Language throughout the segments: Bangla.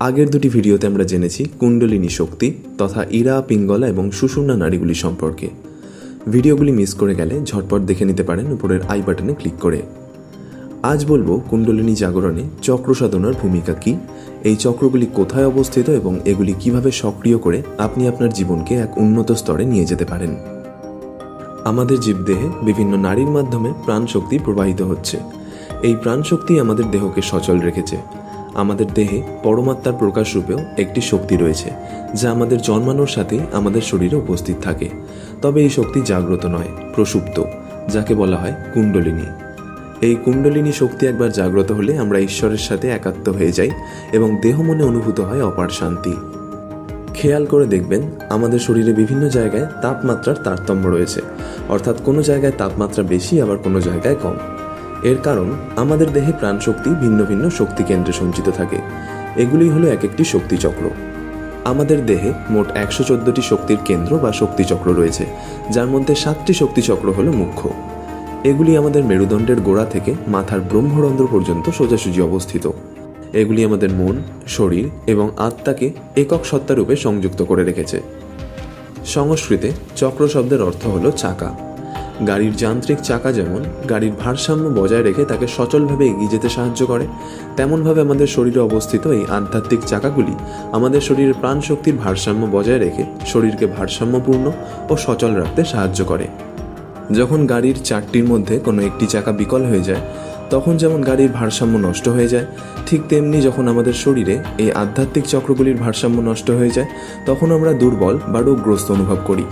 আগের দুটি ভিডিওতে আমরা জেনেছি কুণ্ডলিনী শক্তি তথা ইরা, পিঙ্গলা এবং সুষুম্না নারীগুলি সম্পর্কে। ভিডিওগুলি মিস করে গেলে ঝটপট দেখে নিতে পারেন উপরের আই বাটনে ক্লিক করে। আজ বলব কুণ্ডলিনী জাগরণে চক্র সাধনার ভূমিকা কি, এই চক্রগুলি কোথায় অবস্থিত এবং এগুলি কীভাবে সক্রিয় করে আপনি আপনার জীবনকে এক উন্নত স্তরে নিয়ে যেতে পারেন। আমাদের জীবদেহে বিভিন্ন নারীর মাধ্যমে প্রাণশক্তি প্রবাহিত হচ্ছে। এই প্রাণশক্তি আমাদের দেহকে সচল রেখেছে। আমাদের দেহে পরমাত্মার প্রকাশ রূপেও একটি শক্তি রয়েছে, যা আমাদের জন্মানোর সাথে আমাদের শরীরে উপস্থিত থাকে। তবে এই শক্তি জাগ্রত নয়, প্রসুপ্ত, যাকে বলা হয় কুণ্ডলিনী। এই কুণ্ডলিনী শক্তি একবার জাগ্রত হলে আমরা ঈশ্বরের সাথে একাত্ম হয়ে যাই এবং দেহ মনে অনুভূত হয় অপার শান্তি। খেয়াল করে দেখবেন, আমাদের শরীরে বিভিন্ন জায়গায় তাপমাত্রার তারতম্য রয়েছে। অর্থাৎ কোনো জায়গায় তাপমাত্রা বেশি, আবার কোনো জায়গায় কম। এর কারণ, আমাদের দেহে প্রাণশক্তি ভিন্ন ভিন্ন শক্তি কেন্দ্রে সঞ্চিত থাকে। এগুলি হলো এক একটি শক্তিচক্র আমাদের দেহে মোট একশো চোদ্দটি শক্তির কেন্দ্র বা শক্তিচক্র রয়েছে, যার মধ্যে সাতটি শক্তিচক্র হলো মুখ্য। এগুলি আমাদের মেরুদণ্ডের গোড়া থেকে মাথার ব্রহ্মরন্ধ্র পর্যন্ত সোজাসুজি অবস্থিত। এগুলি আমাদের মন, শরীর এবং আত্মাকে একক সত্তারূপে সংযুক্ত করে রেখেছে। সংস্কৃতে চক্র শব্দের অর্থ হল চাকা। গাড়ির যান্ত্রিক চাকা যেমন, গাড়ির ভারসাম্য বজায় রেখে তাকে সচলভাবে এগিয়ে যেতে সাহায্য করে। তেমনভাবে আমাদের শরীরে অবস্থিত এই আধ্যাত্মিক চাকাগুলি আমাদের শরীরের প্রাণশক্তির ভারসাম্য বজায় রেখে শরীরকে ভারসাম্যপূর্ণ ও সচল রাখতে সাহায্য করে। যখন গাড়ির চারটির মধ্যে কোনো একটি চাকা বিকল হয়ে যায়, তখন যেমন গাড়ির ভারসাম্য নষ্ট হয়ে যায়, ঠিক তেমনি যখন আমাদের শরীরে এই আধ্যাত্মিক চক্রগুলির ভারসাম্য নষ্ট হয়ে যায়, তখন আমরা দুর্বল বা রোগগ্রস্ত অনুভব করি।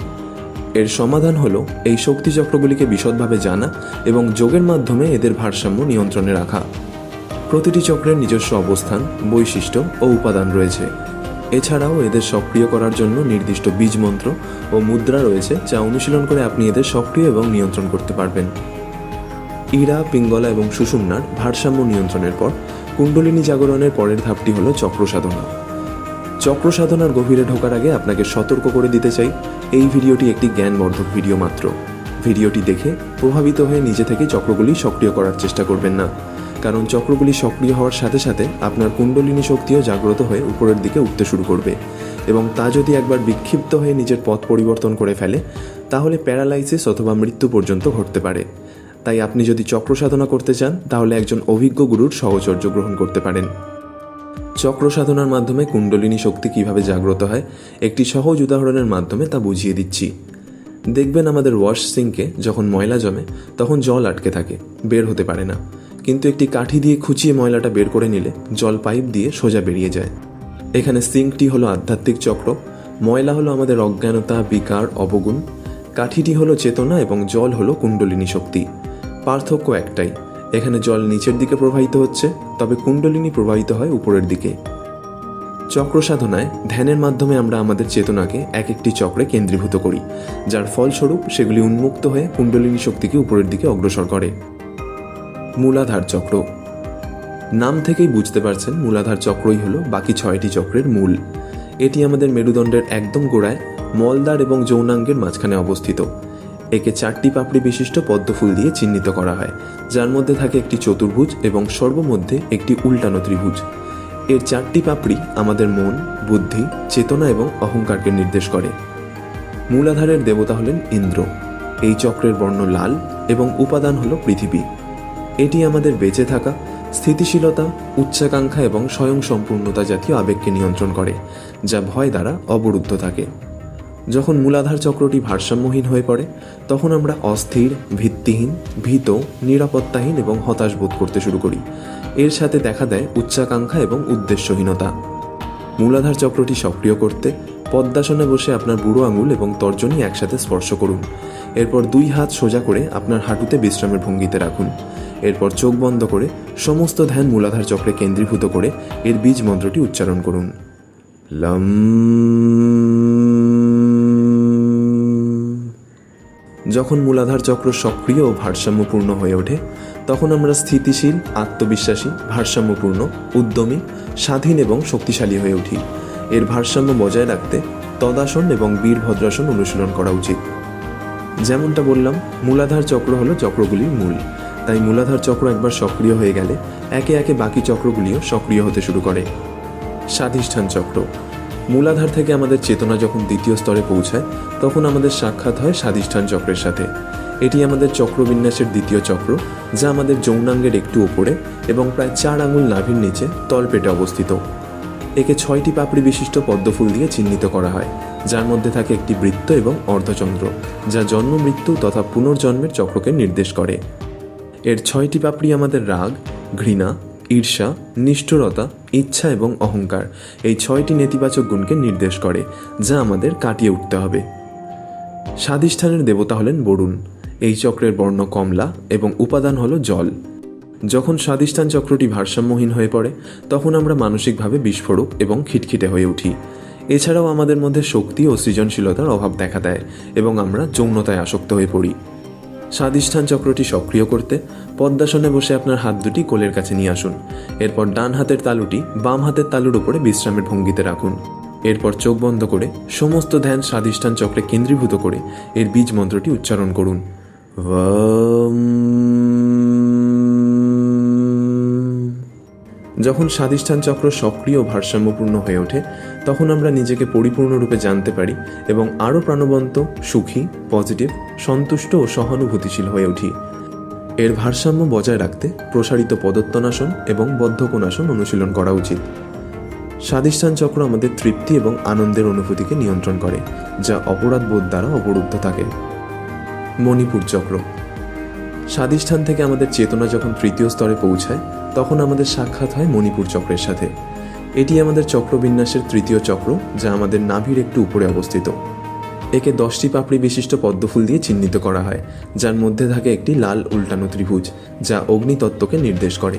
এর সমাধান হলো এই শক্তি চক্রগুলিকে বিশদভাবে জানা এবং যোগের মাধ্যমে এদের ভারসাম্য নিয়ন্ত্রণে রাখা। প্রতিটি চক্রের নিজস্ব অবস্থান, বৈশিষ্ট্য ও উপাদান রয়েছে। এছাড়াও এদের সক্রিয় করার জন্য নির্দিষ্ট বীজ মন্ত্র ও মুদ্রা রয়েছে যা অনুশীলন করে আপনি এদের সক্রিয় এবং নিয়ন্ত্রণ করতে পারবেন। ইরা, পিঙ্গলা এবং সুষুম্নার ভারসাম্য নিয়ন্ত্রণের পর কুণ্ডলিনী জাগরণের পরের ধাপটি হল চক্র সাধনা। চক্র সাধনার গভীরে ঢোকার আগে আপনাকে সতর্ক করে দিতে চাই, এই ভিডিওটি একটি জ্ঞানবর্ধক ভিডিও মাত্র। ভিডিওটি দেখে প্রভাবিত হয়ে নিজে থেকে চক্রগুলি সক্রিয় করার চেষ্টা করবেন না। কারণ চক্রগুলি সক্রিয় হওয়ার সাথে সাথে আপনার কুণ্ডলিনী শক্তিও জাগ্রত হয়ে উপরের দিকে উঠতে শুরু করবে। এবং তা যদি একবার বিক্ষিপ্ত হয়ে নিজের পথ পরিবর্তন করে ফেলে, তাহলে প্যারালাইসিস অথবা মৃত্যু পর্যন্ত ঘটতে পারে। তাই আপনি যদি চক্র সাধনা করতে চান, তাহলে একজন অভিজ্ঞ গুরুর সহচর্য গ্রহণ করতে পারেন। চক্র সাধনার মাধ্যমে কুণ্ডলিনী শক্তি কীভাবে জাগ্রত হয়, একটি সহজ উদাহরণের মাধ্যমে তা বুঝিয়ে দিচ্ছি। দেখবেন আমাদের ওয়াশ সিঙ্কে যখন ময়লা জমে, তখন জল আটকে থাকে, বের হতে পারে না। কিন্তু একটি কাঠি দিয়ে খুঁচিয়ে ময়লাটা বের করে নিলে জল পাইপ দিয়ে সোজা বেরিয়ে যায়। এখানে সিঙ্কটি হলো আধ্যাত্মিক চক্র, ময়লা হলো আমাদের অজ্ঞানতা, বিকার, অবগুণ। কাঠিটি হলো চেতনা এবং জল হলো কুণ্ডলিনী শক্তি। পার্থক্য একটাই এখানে জল নিচের দিকে প্রবাহিত হচ্ছে, তবে কুণ্ডলিনী প্রবাহিত হয় উপরের দিকে। চক্র সাধনায় ধ্যানের মাধ্যমে আমরা আমাদের চেতনাকে এক একটি চক্রে কেন্দ্রীভূত করি, যার ফলস্বরূপ সেগুলি উন্মুক্ত হয়ে কুণ্ডলিনী শক্তিকে উপরের দিকে অগ্রসর করে। মূলাধার চক্র। নাম থেকেই বুঝতে পারছেন মূলাধার চক্রই হলো বাকি ছয়টি চক্রের মূল। এটি আমাদের মেরুদণ্ডের একদম গোড়ায় মলদার এবং যৌনাঙ্গের মাঝখানে অবস্থিত। একে চারটি পাপড়ি বিশিষ্ট পদ্মফুল দিয়ে চিহ্নিত করা হয়, যার মধ্যে থাকে একটি চতুর্ভুজ এবং সর্বমধ্যে একটি উল্টানো ত্রিভুজ। এর চারটি পাপড়ি আমাদের মন, বুদ্ধি, চেতনা এবং অহংকারকে নির্দেশ করে। মূলাধারের দেবতা হলেন ইন্দ্র। এই চক্রের বর্ণ লাল এবং উপাদান হল পৃথিবী। এটি আমাদের বেঁচে থাকা, স্থিতিশীলতা, উচ্চাকাঙ্ক্ষা এবং স্বয়ং সম্পূর্ণতা জাতীয় আবেগকে নিয়ন্ত্রণ করে, যা ভয় দ্বারা অবরুদ্ধ থাকে। যখন মূলাধার চক্রটি ভারসাম্যহীন হয়ে পড়ে, তখন আমরা অস্থির, ভিত্তিহীন, ভীত, নিরাপত্তাহীন এবং হতাশ বোধ করতে শুরু করি। এর সাথে দেখা দেয় উচ্চাকাঙ্ক্ষা এবং উদ্দেশ্যহীনতা। মূলাধার চক্রটি সক্রিয় করতে পদ্মাসনে বসে আপনার বুড়ো আঙুল এবং তর্জনী একসাথে স্পর্শ করুন। এরপর দুই হাত সোজা করে আপনার হাঁটুতে বিশ্রামের ভঙ্গিতে রাখুন। এরপর চোখ বন্ধ করে সমস্ত ধ্যান মূলাধার চক্রে কেন্দ্রীভূত করে এর বীজ মন্ত্রটি উচ্চারণ করুন। লম যখন মূলাধার চক্র সক্রিয় ও ভারসাম্যপূর্ণ হয়ে ওঠে, তখন আমরা স্থিতিশীল, আত্মবিশ্বাসী, ভারসাম্যপূর্ণ, উদ্যমী, স্বাধীন এবং শক্তিশালী হয়ে উঠি। এর ভারসাম্য বজায় রাখতে তদাসন এবং বীরভদ্রাসন অনুশীলন করা উচিত। যেমনটা বললাম, মূলাধার চক্র হলো চক্রগুলির মূল। তাই মূলাধার চক্র একবার সক্রিয় হয়ে গেলে, একে একে বাকি চক্রগুলিও সক্রিয় হতে শুরু করে। স্বাধিষ্ঠান চক্র। মূলাধার থেকে আমাদের চেতনা যখন দ্বিতীয় স্তরে পৌঁছায়, তখন আমাদের সাক্ষাৎ হয় স্বাধিষ্ঠান চক্রের সাথে। এটি আমাদের চক্রবিন্যাসের দ্বিতীয় চক্র, যা আমাদের যৌনাঙ্গের একটু ওপরে এবং প্রায় চার আঙুল নাভির নিচে তলপেটে অবস্থিত। একে ছয়টি পাপড়ি বিশিষ্ট পদ্মফুল দিয়ে চিহ্নিত করা হয়, যার মধ্যে থাকে একটি বৃত্ত এবং অর্ধচন্দ্র, যা জন্ম, মৃত্যু তথা পুনর্জন্মের চক্রকে নির্দেশ করে। এর ছয়টি পাপড়ি আমাদের রাগ, ঘৃণা, ঈর্ষা, নিষ্ঠুরতা ইচ্ছা এবং অহংকার। এই ছয়টি নেতিবাচক গুণকে নির্দেশ করে, যা আমাদের কাটিয়ে উঠতে হবে। স্বাধিষ্ঠানের দেবতা হলেন বরুণ। এই চক্রের বর্ণ কমলা এবং উপাদান হল জল। যখন স্বাধিষ্ঠান চক্রটি ভারসাম্যহীন হয়ে পড়ে, তখন আমরা মানসিকভাবে বিস্ফোরক এবং খিটখিটে হয়ে উঠি। এছাড়াও আমাদের মধ্যে শক্তি ও সৃজনশীলতার অভাব দেখা দেয় এবং আমরা যৌনতায় আসক্ত হয়ে পড়ি। স্বাধিষ্ঠান চক্রটি সক্রিয় করতে পদ্মাসনে বসে আপনার হাত দুটি কোলের কাছে নিয়ে আসুন। এরপর ডান হাতের তালুটি বাম হাতের তালুর উপরে বিশ্রামের ভঙ্গিতে রাখুন। এরপর চোখ বন্ধ করে সমস্ত ধ্যান স্বাধিষ্ঠান চক্রে কেন্দ্রীভূত করে এর বীজ মন্ত্রটি উচ্চারণ করুন। যখন স্বাধিষ্ঠান চক্র সক্রিয় ভারসাম্যপূর্ণ হয়ে ওঠে, তখন আমরা নিজেকে পরিপূর্ণরূপে জানতে পারি এবং আরও প্রাণবন্ত, সুখী, পজিটিভ, সন্তুষ্ট ও সহানুভূতিশীল হয়ে উঠি। এর ভারসাম্য বজায় রাখতে প্রসারিত পদত্তনাসন এবং বদ্ধকোণাসন অনুশীলন করা উচিত। স্বাধিষ্ঠান চক্র আমাদের তৃপ্তি এবং আনন্দের অনুভূতিকে নিয়ন্ত্রণ করে, যা অপরাধবোধ দ্বারা অবরুদ্ধ থাকে। মণিপুর চক্র। স্বাধিষ্ঠান থেকে আমাদের চেতনা যখন তৃতীয় স্তরে পৌঁছায় তখন আমাদের সাক্ষাৎ হয় মণিপুর চক্রের সাথে। এটি আমাদের চক্রবিন্যাসের তৃতীয় চক্র, যা আমাদের নাভির একটু উপরে অবস্থিত। একে দশটি পাপড়ি বিশিষ্ট পদ্মফুল দিয়ে চিহ্নিত করা হয়, যার মধ্যে থাকে একটি লাল উল্টানো ত্রিভুজ, যা অগ্নিতত্ত্বকে নির্দেশ করে।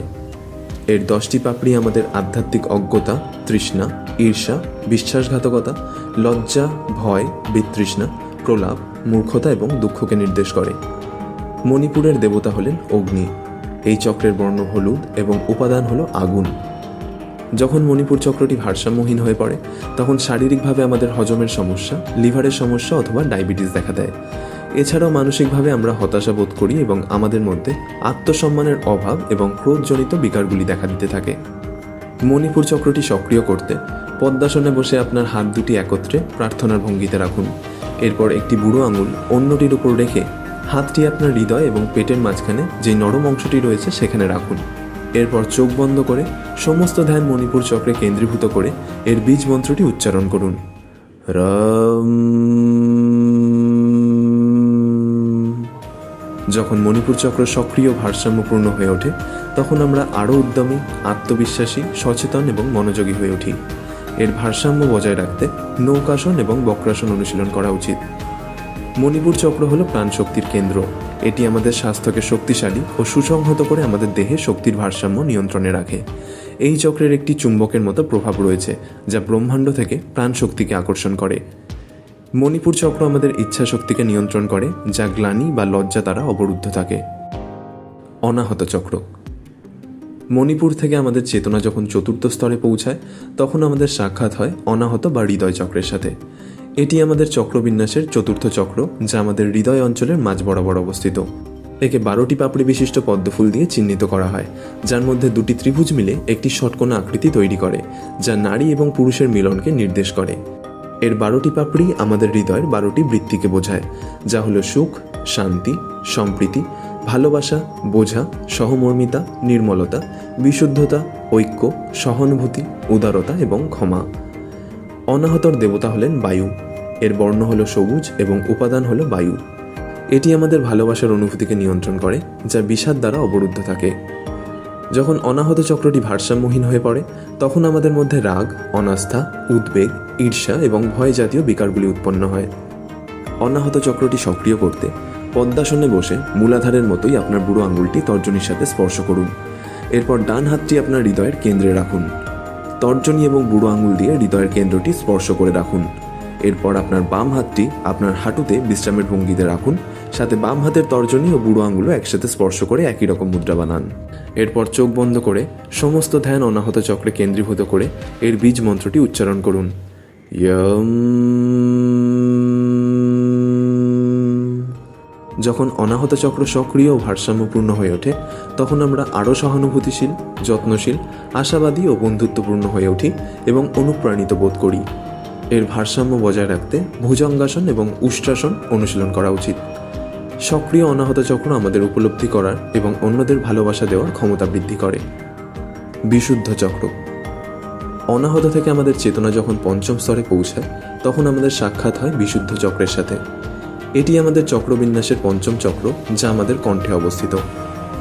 এর দশটি পাপড়ি আমাদের আধ্যাত্মিক অজ্ঞতা, তৃষ্ণা, ঈর্ষা, বিশ্বাসঘাতকতা, লজ্জা, ভয়, বিতৃষ্ণা, প্রলাপ, মূর্খতা এবং দুঃখকে নির্দেশ করে। মণিপুরের দেবতা হলেন অগ্নি। এই চক্রের বর্ণ হলুদ এবং উপাদান হলো আগুন। যখন মণিপুর চক্রটি ভারসাম্যহীন হয়ে পড়ে, তখন শারীরিকভাবে আমাদের হজমের সমস্যা, লিভারের সমস্যা অথবা ডায়াবেটিস দেখা দেয়। এছাড়াও মানসিকভাবে আমরা হতাশা বোধ করি এবং আমাদের মধ্যে আত্মসম্মানের অভাব এবং ক্রোধজনিত বিকারগুলি দেখা দিতে থাকে। মণিপুর চক্রটি সক্রিয় করতে পদ্মাসনে বসে আপনার হাত দুটি একত্রে প্রার্থনার ভঙ্গিতে রাখুন। এরপর একটি বুড়ো আঙুল অন্যটির উপর রেখে হাতটি আপনার হৃদয় এবং পেটের মাঝখানে যে নরম অংশটি রয়েছে সেখানে রাখুন। এরপর চোখ বন্ধ করে সমস্ত ধ্যান মণিপুর চক্রে কেন্দ্রীভূত করে এর বীজ মন্ত্রটি উচ্চারণ করুন। যখন মণিপুর চক্র সক্রিয় ভারসাম্যপূর্ণ হয়ে ওঠে, তখন আমরা আরও উদ্যমী, আত্মবিশ্বাসী, সচেতন এবং মনোযোগী হয়ে উঠি। এর ভারসাম্য বজায় রাখতে নৌকাসন এবং বক্রাসন অনুশীলন করা উচিত। মণিপুর চক্র হলো প্রাণশক্তির কেন্দ্র। এটি আমাদের স্বাস্থ্যকে শক্তিশালী ও সুসংহত করে আমাদের দেহে শক্তির ভারসাম্য নিয়ন্ত্রণে রাখে। এই চক্রের একটি চুম্বকের মতো প্রভাব রয়েছে, যা ব্রহ্মাণ্ড থেকে প্রাণশক্তিকে আকর্ষণ করে। মণিপুর চক্র আমাদের ইচ্ছা শক্তিকে নিয়ন্ত্রণ করে, যা গ্লানি বা লজ্জা দ্বারা অবরুদ্ধ থাকে। অনাহত চক্র। মণিপুর থেকে আমাদের চেতনা যখন চতুর্থ স্তরে পৌঁছায়, তখন আমাদের সাক্ষাৎ হয় অনাহত বা হৃদয় চক্রের সাথে। এটি আমাদের চক্রবিন্যাসের চতুর্থ চক্র, যা আমাদের হৃদয় অঞ্চলের মাঝ বরাবর অবস্থিত। একে বারোটি পাপড়ি বিশিষ্ট পদ্মফুল দিয়ে চিহ্নিত করা হয়, যার মধ্যে দুটি ত্রিভুজ মিলে একটি ষটকোণা আকৃতি তৈরি করে, যা নারী এবং পুরুষের মিলনকে নির্দেশ করে। এর বারোটি পাপড়ি আমাদের হৃদয়ের বারোটি বৃত্তিকে বোঝায়, যা হলো সুখ, শান্তি, সম্প্রীতি, ভালোবাসা, বোঝা, সহমর্মিতা, নির্মলতা, বিশুদ্ধতা, ঐক্য, সহানুভূতি, উদারতা এবং ক্ষমা। অনাহতর দেবতা হলেন বায়ু। এর বর্ণ হলো সবুজ এবং উপাদান হলো বায়ু। এটি আমাদের ভালোবাসার অনুভূতিকে নিয়ন্ত্রণ করে, যা বিষাদ দ্বারা অবরুদ্ধ থাকে। যখন অনাহত চক্রটি ভারসাম্যহীন হয়ে পড়ে, তখন আমাদের মধ্যে রাগ, অনাস্থা, উদ্বেগ, ঈর্ষা এবং ভয় জাতীয় বিকারগুলি উৎপন্ন হয়। অনাহত চক্রটি সক্রিয় করতে, পদ্মাসনে বসে মূলাধারের মতোই আপনার বুড়ো আঙুলটি তর্জনীর সাথে স্পর্শ করুন। এরপর ডান হাতটি আপনার হৃদয়ের কেন্দ্রে রাখুন। তর্জনী এবং বুড়ো আঙুল দিয়ে হৃদয়ের কেন্দ্রটি স্পর্শ করে রাখুন। এরপর আপনার বাম হাতটি আপনার হাঁটুতে বিশ্রামের ভঙ্গিতে রাখুন। সাথে বাম হাতের তর্জনী ও বুড়ো আঙ্গুলও একসাথে স্পর্শ করে একই রকম মুদ্রা বানান। এরপর চোখ বন্ধ করে সমস্ত ধ্যান অনাহত চক্রে কেন্দ্রীভূত করে এর বীজ মন্ত্রটি উচ্চারণ করুন। ইয়ম। যখন অনাহত চক্র সক্রিয় ও ভারসাম্যপূর্ণ হয়ে ওঠে, তখন আমরা আরও সহানুভূতিশীল, যত্নশীল, আশাবাদী ও বন্ধুত্বপূর্ণ হয়ে উঠি এবং অনুপ্রাণিত বোধ করি। এর ভারসাম্য বজায় রাখতে ভুজঙ্গাসন এবং উষ্ট্রাসন অনুশীলন করা উচিত। সক্রিয় অনাহত চক্র আমাদের উপলব্ধি করার এবং অন্যদের ভালোবাসা দেওয়ার ক্ষমতা বৃদ্ধি করে। বিশুদ্ধ চক্র। অনাহত থেকে আমাদের চেতনা যখন পঞ্চম স্তরে পৌঁছায়, তখন আমাদের সাক্ষাৎ হয় বিশুদ্ধ চক্রের সাথে। এটি আমাদের চক্রবিন্যাসের পঞ্চম চক্র, যা আমাদের কণ্ঠে অবস্থিত।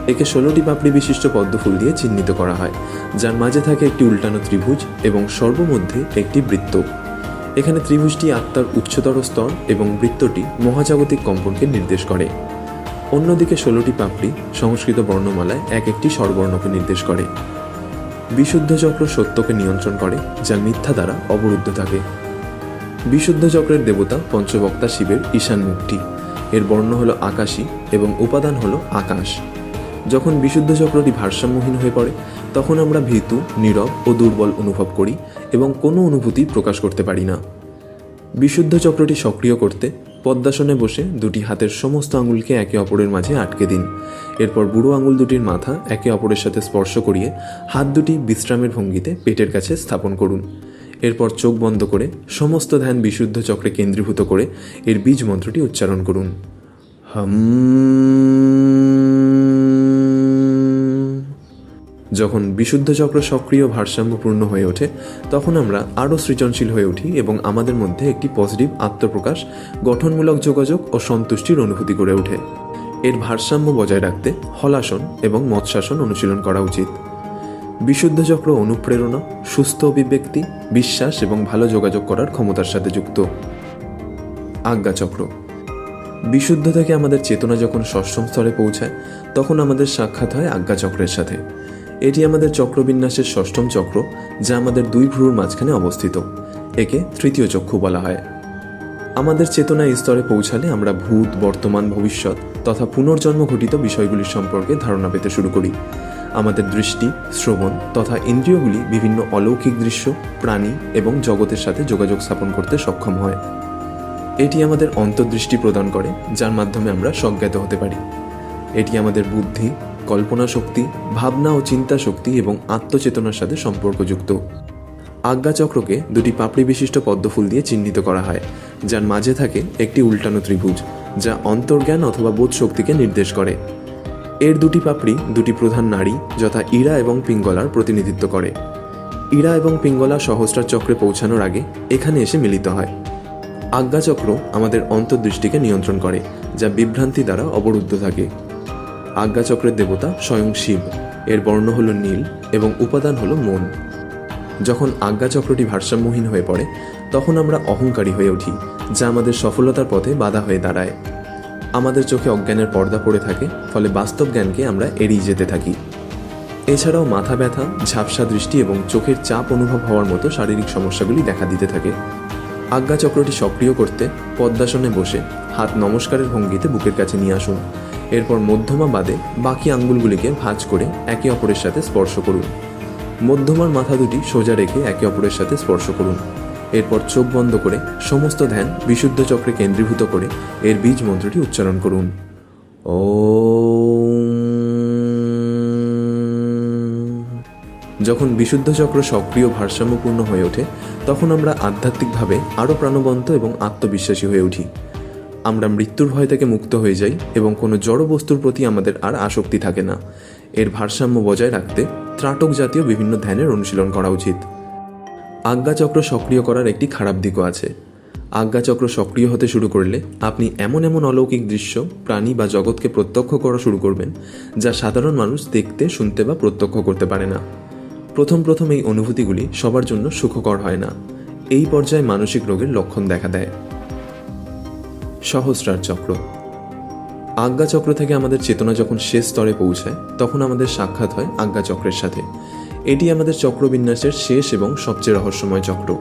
একে ষোলোটি পাপড়ি বিশিষ্ট পদ্মফুল দিয়ে চিহ্নিত করা হয়, যার মাঝে থাকে একটি উল্টানো ত্রিভুজ এবং সর্বমধ্যে একটি বৃত্ত। এখানে ত্রিভুজটি আত্মার উচ্চতর স্তর এবং বৃত্তটি মহাজাগতিক কম্পনকে নির্দেশ করে। অন্যদিকে ষোলোটি পাপড়ি সংস্কৃত বর্ণমালায় এক একটি স্বরবর্ণকে নির্দেশ করে। বিশুদ্ধ চক্র সত্যকে নিয়ন্ত্রণ করে, যা মিথ্যা দ্বারা অবরুদ্ধ থাকে। বিশুদ্ধ চক্রের দেবতা পঞ্চবক্তা শিবের ঈশান মুক্তি। এর বর্ণ হলো আকাশী এবং উপাদান হলো আকাশ। যখন বিশুদ্ধ চক্রটি ভারসাম্যহীন হয়ে পড়ে, তখন আমরা ভীতু, নীরব ও দুর্বল অনুভব করি এবং কোনো অনুভূতি প্রকাশ করতে পারি না। বিশুদ্ধ চক্রটি সক্রিয় করতে পদ্মাসনে বসে দুটি হাতের সমস্ত আঙুলকে একে অপরের মাঝে আটকে দিন। এরপর বুড়ো আঙুল দুটির মাথা একে অপরের সাথে স্পর্শ করিয়ে হাত দুটি বিশ্রামের ভঙ্গিতে পেটের কাছে স্থাপন করুন। এরপর চোখ বন্ধ করে সমস্ত ধ্যান বিশুদ্ধ চক্রে কেন্দ্রীভূত করে এর বীজ মন্ত্রটি উচ্চারণ করুন। হম যখন বিশুদ্ধ চক্র সক্রিয় ভারসাম্যপূর্ণ হয়ে ওঠে, তখন আমরা আরও সৃজনশীল হয়ে উঠি এবং আমাদের মধ্যে একটি পজিটিভ আত্মপ্রকাশ, গঠনমূলক যোগাযোগ ও সন্তুষ্টির অনুভূতি গড়ে ওঠে। এর ভারসাম্য বজায় রাখতে হলাসন এবং মৎস্যাসন অনুশীলন করা উচিত। বিশুদ্ধ চক্র অনুপ্রেরণা, সুস্থ অভিব্যক্তি, বিশ্বাস এবং ভালো যোগাযোগ করার ক্ষমতার সাথে যুক্ত। আজ্ঞাচক্র বিশুদ্ধ থেকে আমাদের চেতনা যখন ষষ্ঠম স্তরে পৌঁছায়, তখন আমাদের সাক্ষাৎ হয় আজ্ঞাচক্রের সাথে। এটি আমাদের চক্রবিন্যাসের ষষ্ঠম চক্র, যা আমাদের দুই ভ্রুর মাঝখানে অবস্থিত। একে তৃতীয় চক্ষু বলা হয়। আমাদের চেতনা স্তরে পৌঁছালে আমরা ভূত, বর্তমান, ভবিষ্যৎ তথা পুনর্জন্ম ঘটিত বিষয়গুলির সম্পর্কে ধারণা পেতে শুরু করি। আমাদের দৃষ্টি, শ্রবণ তথা ইন্দ্রিয়গুলি বিভিন্ন অলৌকিক দৃশ্য, প্রাণী এবং জগতের সাথে যোগাযোগ স্থাপন করতে সক্ষম হয়। এটি আমাদের অন্তর্দৃষ্টি প্রদান করে, যার মাধ্যমে আমরা সজ্ঞাত হতে পারি। এটি আমাদের বুদ্ধি কল্পনা শক্তি, ভাবনা ও চিন্তা শক্তি এবং আত্মচেতনার সাথে সম্পর্কযুক্ত। আজ্ঞাচক্রকে দুটি পাপড়ি বিশিষ্ট পদ্মফুল দিয়ে চিহ্নিত করা হয়, যার মাঝে থাকে একটি উল্টানো ত্রিভুজ, যা অন্তর্জ্ঞান অথবা বোধ শক্তিকে নির্দেশ করে। এর দুটি পাপড়ি দুটি প্রধান নারী, যথা ইরা এবং পিঙ্গলার প্রতিনিধিত্ব করে। ইরা এবং পিঙ্গলা সহস্রার চক্রে পৌঁছানোর আগে এখানে এসে মিলিত হয়। আজ্ঞাচক্র আমাদের অন্তর্দৃষ্টিকে নিয়ন্ত্রণ করে, যা বিভ্রান্তি দ্বারা অবরুদ্ধ থাকে। আজ্ঞাচক্রের দেবতা স্বয়ং শিব। এর বর্ণ হল নীল এবং উপাদান হল মন। যখন আজ্ঞাচক্রটি ভারসাম্যহীন হয়ে পড়ে, তখন আমরা অহংকারী হয়ে উঠি, যা আমাদের সফলতার পথে বাধা হয়ে দাঁড়ায়। আমাদের চোখে অজ্ঞানের পর্দা পড়ে থাকে, ফলে বাস্তব জ্ঞানকে আমরা এড়িয়ে যেতে থাকি। এছাড়াও মাথা ব্যথা, ঝাপসা দৃষ্টি এবং চোখের চাপ অনুভব হওয়ার মতো শারীরিক সমস্যাগুলি দেখা দিতে থাকে। আজ্ঞাচক্রটি সক্রিয় করতে, পদ্মাসনে বসে হাত নমস্কারের ভঙ্গিতে বুকের কাছে নিয়ে আসুন। এরপর মধ্যমা বাদে বাকি আঙ্গুলগুলিকে ভাঁজ করে একে অপরের সাথে স্পর্শ করুন। মধ্যমার মাথা দুটি সোজা রেখে একে অপরের সাথে স্পর্শ করুন। এরপর চোখ বন্ধ করে সমস্ত ধ্যান বিশুদ্ধ চক্রে কেন্দ্রীভূত করে এর বীজ মন্ত্রটি উচ্চারণ করুন। ও যখন বিশুদ্ধ চক্র সক্রিয় ভারসাম্যপূর্ণ হয়ে ওঠে, তখন আমরা আধ্যাত্মিকভাবে আরও প্রাণবন্ত এবং আত্মবিশ্বাসী হয়ে উঠি। আমরা মৃত্যুর ভয় থেকে মুক্ত হয়ে যাই এবং কোনো জড় বস্তুর প্রতি আমাদের আর আসক্তি থাকে না। এর ভারসাম্য বজায় রাখতে ত্রাটক জাতীয় বিভিন্ন ধ্যানের অনুশীলন করা উচিত। আজ্ঞাচক্র সক্রিয় করার একটি খারাপ দিকও আছে। আজ্ঞাচক্র সক্রিয় হতে শুরু করলে আপনি এমন এমন অলৌকিক দৃশ্য, প্রাণী বা জগৎকে প্রত্যক্ষ করা শুরু করবেন, যা সাধারণ মানুষ দেখতে, শুনতে বা প্রত্যক্ষ করতে পারে না। প্রথম প্রথম এই অনুভূতিগুলি সবার জন্য সুখকর হয় না। এই পর্যায়ে মানসিক রোগের লক্ষণ দেখা দেয়। সহস্রার চক্র। আজ্ঞাচক্র থেকে আমাদের চেতনা যখন শেষ স্তরে পৌঁছায়, তখন আমাদের সাক্ষাৎ হয় আজ্ঞাচক্রের সাথে। এটি আমাদের চক্রবিন্যাসের শেষ এবং সবচেয়ে রহস্যময় চক্র।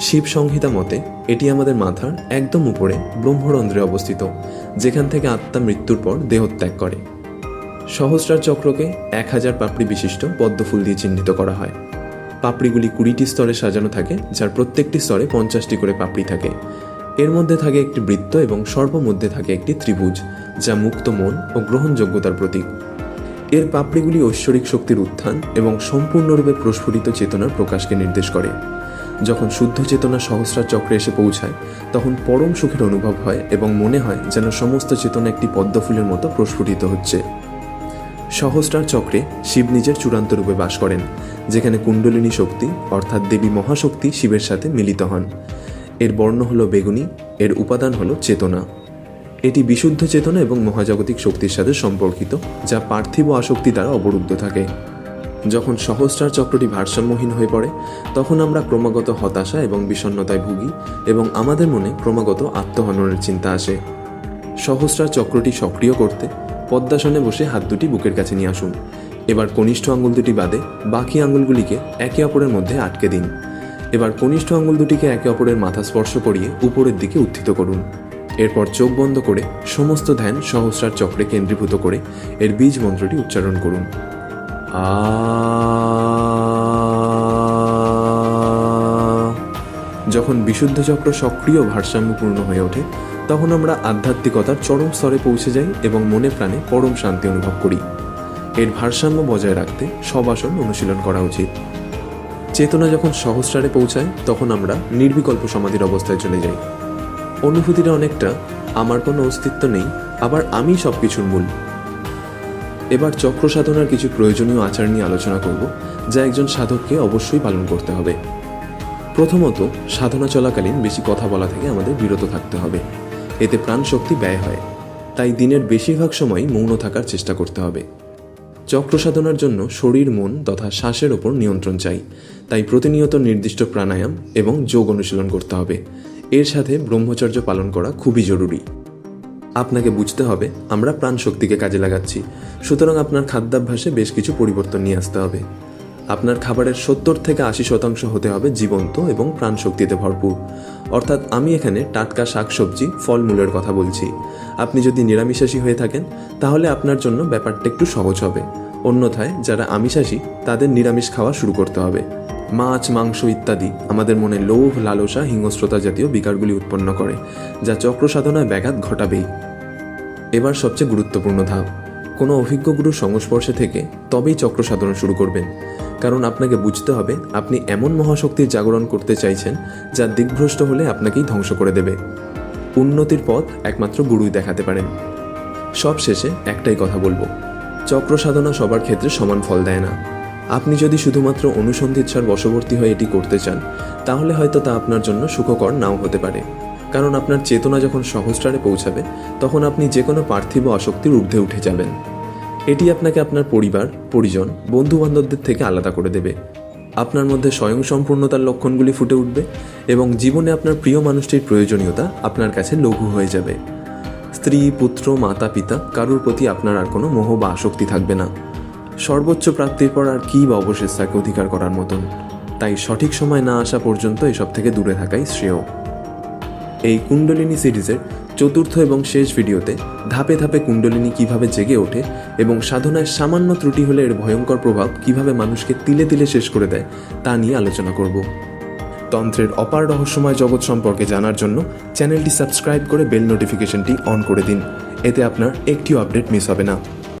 শিব সংহিতা মতে, এটি আমাদের মাথার একদম উপরে ব্রহ্মরন্ধ্রে অবস্থিত, যেখান থেকে আত্মা মৃত্যুর পর দেহত্যাগ করে। সহস্রার চক্রকে এক হাজার পাপড়ি বিশিষ্ট পদ্মফুল দিয়ে চিহ্নিত করা হয়। পাপড়িগুলি কুড়িটি স্তরে সাজানো থাকে, যার প্রত্যেকটি স্তরে পঞ্চাশটি করে পাপড়ি থাকে। এর মধ্যে থাকে একটি বৃত্ত এবং সর্বমধ্যে থাকে একটি ত্রিভুজ, যা মুক্ত মন ও গ্রহণযোগ্যতার প্রতীক। এর পাপড়িগুলি ঐশ্বরিক শক্তির উত্থান এবং সম্পূর্ণরূপে প্রস্ফুটিত চেতনার প্রকাশকে নির্দেশ করে। যখন শুদ্ধ চেতনা সহস্রার চক্রে এসে পৌঁছায়, তখন পরম সুখের অনুভব হয় এবং মনে হয় যেন সমস্ত চেতনা একটি পদ্মফুলের মতো প্রস্ফুটিত হচ্ছে। সহস্রার চক্রে শিব নিজের চূড়ান্ত রূপে বাস করেন, যেখানে কুণ্ডলিনী শক্তি অর্থাৎ দেবী মহাশক্তি শিবের সাথে মিলিত হন। এর বর্ণ হল বেগুনি, এর উপাদান হল চেতনা। এটি বিশুদ্ধ চেতনা এবং মহাজাগতিক শক্তির সাথে সম্পর্কিত, যা পার্থিব আসক্তি দ্বারা অবরুদ্ধ থাকে। যখন সহস্রার চক্রটি ভারসাম্যহীন হয়ে পড়ে, তখন আমরা ক্রমাগত হতাশা এবং বিষণ্ণতায় ভুগি এবং আমাদের মনে ক্রমাগত আত্মহননের চিন্তা আসে। সহস্রার চক্রটি সক্রিয় করতে পদ্মাসনে বসে হাত দুটি বুকের কাছে নিয়ে আসুন। এবার কনিষ্ঠ আঙুল দুটি বাদে বাকি আঙুলগুলিকে একে অপরের মধ্যে আটকে দিন। এবার কনিষ্ঠ আঙুল দুটিকে একে অপরের মাথা স্পর্শ করিয়ে উপরের দিকে উত্থিত করুন। এরপর চোখ বন্ধ করে সমস্ত ধ্যান সহস্রার চক্রে কেন্দ্রীভূত করে এর বীজ মন্ত্রটি উচ্চারণ করুন। আ, যখন বিশুদ্ধ চক্র সক্রিয় ভারসাম্যপূর্ণ হয়ে ওঠে, তখন আমরা আধ্যাত্মিকতার চরম স্তরে পৌঁছে যাই এবং মনে প্রাণে পরম শান্তি অনুভব করি। এর ভারসাম্য বজায় রাখতে সব আসন অনুশীলন করা উচিত। চেতনা যখন সহস্রারে পৌঁছায়, তখন আমরা নির্বিকল্প সমাধির অবস্থায় চলে যাই। অনুভূতিটা অনেকটা, আমার কোনো অস্তিত্ব নেই, আবার আমি সব কিছুর মূল। এবার চক্র সাধনার কিছু প্রয়োজনীয় আচার নিয়ে আলোচনা করব, যা একজন সাধককে অবশ্যই পালন করতে হবে। প্রথমত, সাধনা চলাকালীন বেশি কথা বলা থেকে আমাদের বিরত থাকতে হবে। এতে প্রাণ শক্তি ব্যয় হয়। তাই দিনের বেশিরভাগ সময় মৌন থাকার চেষ্টা করতে হবে। চক্র সাধনার জন্য শরীর, মন তথা শ্বাসের ওপর নিয়ন্ত্রণ চাই। তাই প্রতিনিয়ত নির্দিষ্ট প্রাণায়াম এবং যোগ অনুশীলন করতে হবে। এর সাথে ব্রহ্মচর্য পালন করা খুবই জরুরি। আপনাকে বুঝতে হবে, আমরা প্রাণ শক্তিকে কাজে লাগাচ্ছি। সুতরাং আপনার খাদ্যাভ্যাসে বেশ কিছু পরিবর্তন নিয়ে আসতে হবে। আপনার খাবারের সত্তর থেকে আশি শতাংশ হতে হবে জীবন্ত এবং প্রাণ শক্তিতে ভরপুর। অর্থাৎ আমি এখানে টাটকা শাকসবজি, ফলমূলের কথা বলছি। আপনি যদি নিরামিষাশী হয়ে থাকেন, তাহলে আপনার জন্য ব্যাপারটা একটু সহজ হবে। অন্যথায়, যারা আমিষাশী, তাদের নিরামিষ খাওয়া শুরু করতে হবে। মাছ, মাংস ইত্যাদি আমাদের মনে লোভ, লালসা, হিংস্রতা জাতীয় বিকারগুলি উৎপন্ন করে, যা চক্র সাধনায় ব্যাঘাত ঘটাবেই। এবার সবচেয়ে গুরুত্বপূর্ণ ধাপ। কোনো অভিজ্ঞ গুরুর সংস্পর্শে থেকে তবেই চক্র সাধনা শুরু করবেন। কারণ আপনাকে বুঝতে হবে, আপনি এমন মহাশক্তির জাগরণ করতে চাইছেন যা দিগ্ভ্রষ্ট হলে আপনাকেই ধ্বংস করে দেবে। উন্নতির পথ একমাত্র গুরুই দেখাতে পারেন। সব শেষে একটাই কথা বলব, চক্র সাধনা সবার ক্ষেত্রে সমান ফল দেয় না। আপনি যদি শুধুমাত্র অনুসন্ধিৎসার বশবর্তী হয়ে এটি করতে চান, তাহলে হয়তো তা আপনার জন্য সুখকর নাও হতে পারে। কারণ আপনার চেতনা যখন সহস্রারে পৌঁছাবে, তখন আপনি যে কোনো পার্থিব আসক্তির ঊর্ধ্বে উঠে যাবেন। এটি আপনাকে আপনার পরিবার, পরিজন বন্ধু বান্ধবদের থেকে আলাদা করে দেবে। আপনার মধ্যে স্বয়ংসম্পূর্ণতার লক্ষণগুলি ফুটে উঠবে এবং জীবনে আপনার প্রিয় মানুষটির প্রয়োজনীয়তা আপনার কাছে লঘু হয়ে যাবে। স্ত্রী, পুত্র, মাতা, পিতা, কারুর প্রতি আপনার আর কোনো মোহ বা আসক্তি থাকবে না। সর্বোচ্চ প্রাপ্তির পর আর কী বা অবশেষ তাকে অধিকার করার মতন। তাই সঠিক সময় না আসা পর্যন্ত এসব থেকে দূরে থাকাই শ্রেয়। এই কুণ্ডলিনী সিরিজের চতুর্থ এবং শেষ ভিডিওতে ধাপে ধাপে কুণ্ডলিনী কীভাবে জেগে ওঠে এবং সাধনায় সামান্য ত্রুটি হলে এর ভয়ঙ্কর প্রভাব কীভাবে মানুষকে তিলে তিলে শেষ করে দেয়, তা নিয়ে আলোচনা করব। তন্ত্রের অপার রহস্যময় জগৎ সম্পর্কে জানার জন্য চ্যানেলটি সাবস্ক্রাইব করে বেল নোটিফিকেশনটি অন করে দিন। এতে আপনার একটিও আপডেট মিস হবে না।